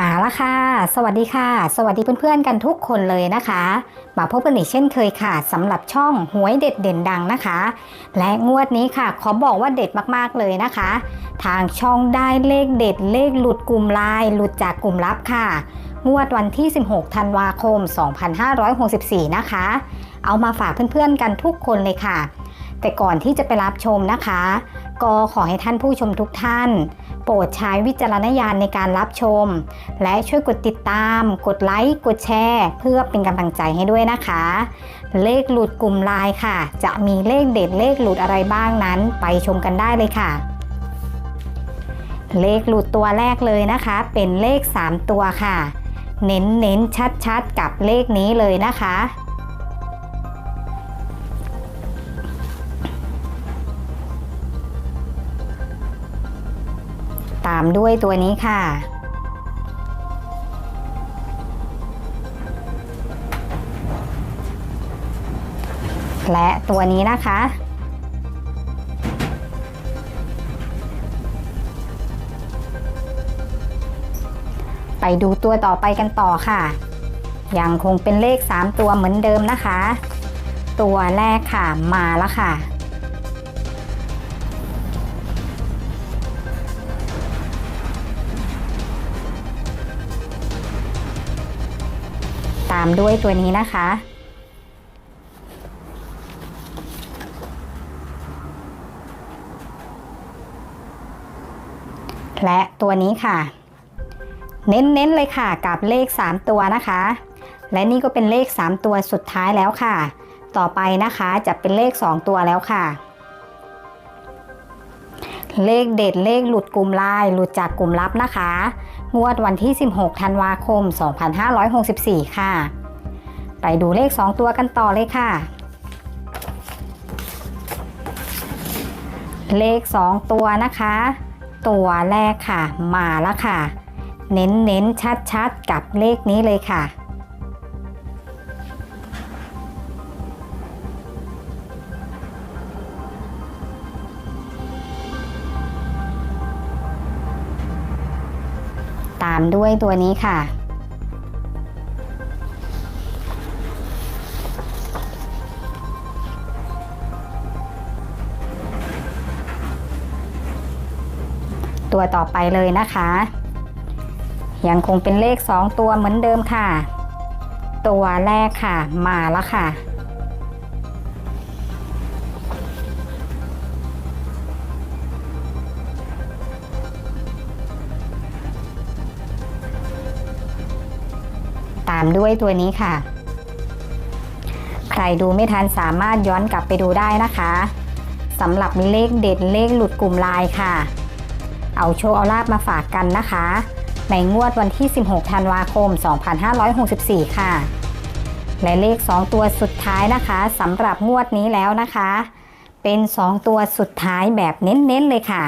มาละค่ะ สวัสดีค่ะ สวัสดีเพื่อนๆกันทุกคนเลยนะคะ มาพบกันอีกเช่นเคยค่ะสำหรับช่องหวยเด็ดเด่นดังนะคะ และงวดนี้ค่ะ ขอบอกว่าเด็ดมากๆเลยนะคะ ทางช่องได้เลขเด็ดเลขหลุดกลุ่มไลน์หลุดจากกลุ่มลับค่ะ งวดวันที่ 16 ธันวาคม 2564 นะคะ เอามาฝากเพื่อนๆกันทุกคนเลยค่ะ แต่ก่อนที่จะไปรับชมนะคะ ก็ขอให้ท่านผู้ชมทุกท่าน โปรดใช้วิจารณญาณในการรับชม และช่วยกดติดตาม กดไลค์ กดแชร์ เพื่อเป็นกำลังใจให้ด้วยนะคะ เลขหลุดกลุ่มไลน์ค่ะ จะมีเลขเด็ดเลขหลุดอะไรบ้างนั้น ไปชมกันได้เลยค่ะ เลขหลุดตัวแรกเลยนะคะ เป็นเลข 3 ตัวค่ะ เน้นเน้นชัดชัดๆ กับเลขนี้เลยนะคะ ตามด้วยตัวนี้ค่ะ และตัวนี้นะคะ ไปดูตัวต่อไปกันต่อค่ะ ยังคงเป็นเลข 3 ตัวเหมือนเดิมนะคะ ตัวแรกค่ะมาแล้วค่ะามด้วยตัวนี้นะคะ และตัวนี้ค่ะ เน้นๆเลยค่ะกับเลข 3 ตัวนะคะ และนี่ก็เป็นเลข 3 ตัวสุดท้ายแล้วค่ะ ต่อไปนะคะจะเป็นเลข 2 ตัวแล้วค่ะเลขเด็ดเลขหลุดกลุ่มไลน์หลุดจากกลุ่มลับนะคะ งวดวันที่ 16 ธันวาคม 2564 ค่ะ ไปดูเลข 2 ตัวกันต่อเลยค่ะ เลข 2 ตัวนะคะ ตัวแรกค่ะ มาแล้วค่ะ เน้นเน้นชัดชัดๆ กับเลขนี้เลยค่ะ ตามด้วยตัวนี้ค่ะ ตัวต่อไปเลยนะคะ ยังคงเป็นเลข 2 ตัวเหมือนเดิมค่ะ ตัวแรกค่ะมาแล้วค่ะ ตามด้วยตัวนี้ค่ะ ใครดูไม่ทันสามารถย้อนกลับไปดูได้นะคะสำหรับเลขเด็ดเลขหลุดกลุ่มลน์ค่ะ เอาโชคเอาลาบมาฝากกันนะคะ ในงวดวันที่ 16 ธันวาคม 2564 ค่ะ และเลข 2 ตัวสุดท้ายนะคะสำหรับงวดนี้แล้วนะคะ เป็น 2 ตัวสุดท้ายแบบเน้นๆเลยค่ะ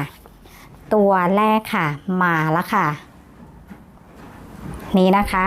ตัวแรกค่ะ มาแล้วค่ะ นี่นะคะ